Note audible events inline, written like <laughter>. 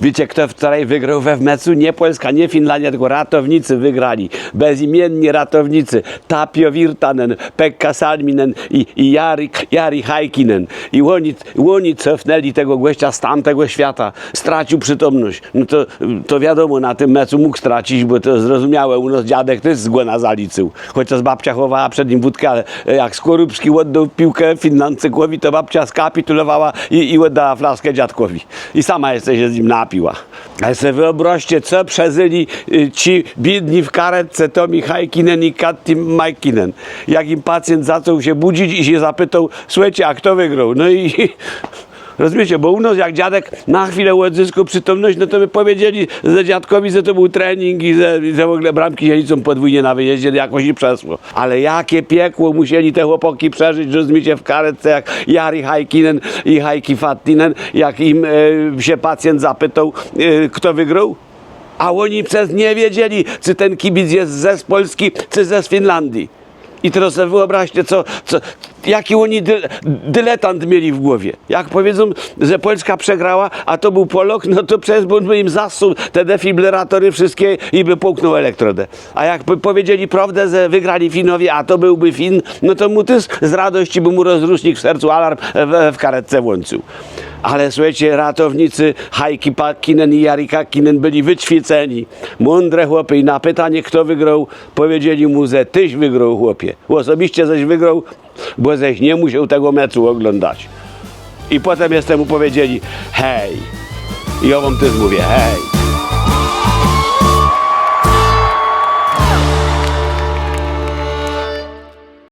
Wiecie, kto wczoraj wygrał we wmecu? Nie Polska, nie Finlandia, tylko ratownicy wygrali. Bezimienni ratownicy. Tapio Virtanen, Pekka Salminen i, i Jari, Jari Haikinen. I oni, oni cofnęli tego gościa z tamtego świata. Stracił przytomność. No to, to wiadomo, na tym meczu mógł stracić, bo to zrozumiałe. U nas dziadek też z głona zaliczył. Chociaż babcia chowała przed nim wódkę, ale jak Skorupski oddał piłkę Finlandczykowi, to babcia skapitulowała i, i oddała flaskę dziadkowi. I sama się z nim napiła. Ale sobie wyobraźcie, co przeżyli y, ci biedni w karetce Tomi Haikinen i Katti Majkinen. Jak im pacjent zaczął się budzić i się zapytał, słuchajcie, a kto wygrał? No i <laughs> Rozumiecie, bo u nas jak dziadek na chwilę odzyskał przytomność, no to by powiedzieli że dziadkowi, że to był trening i że, i że w ogóle bramki liczą podwójnie na wyjeździe, jakoś nie przeszło. Ale jakie piekło musieli te chłopaki przeżyć, rozumiecie, w karetce jak Jari Haikinen i Haiki Fattinen, jak im e, się pacjent zapytał, e, kto wygrał. A oni przez nie wiedzieli, czy ten kibic jest ze z Polski, czy ze z Finlandii. I teraz sobie wyobraźcie, co, co, jaki oni dy, dyletant mieli w głowie. Jak powiedzą, że Polska przegrała, a to był Polok, no to przecież by im zasuł te defibrylatory wszystkie i by połknął elektrodę. A jak powiedzieli prawdę, że wygrali Finowie, a to byłby Fin, no to mu też z radości by mu rozrusznik w sercu alarm w, w karetce włączył. Ale słuchajcie, ratownicy Hajki Pakkinen i Jari Kakkinen byli wyćwieceni. Mądre chłopy i na pytanie, kto wygrał, powiedzieli mu, że tyś wygrał chłopie. Osobiście żeś wygrał, bo żeś nie musiał tego meczu oglądać. I potem jeszcze mu powiedzieli, hej. I ja wam też mówię, hej.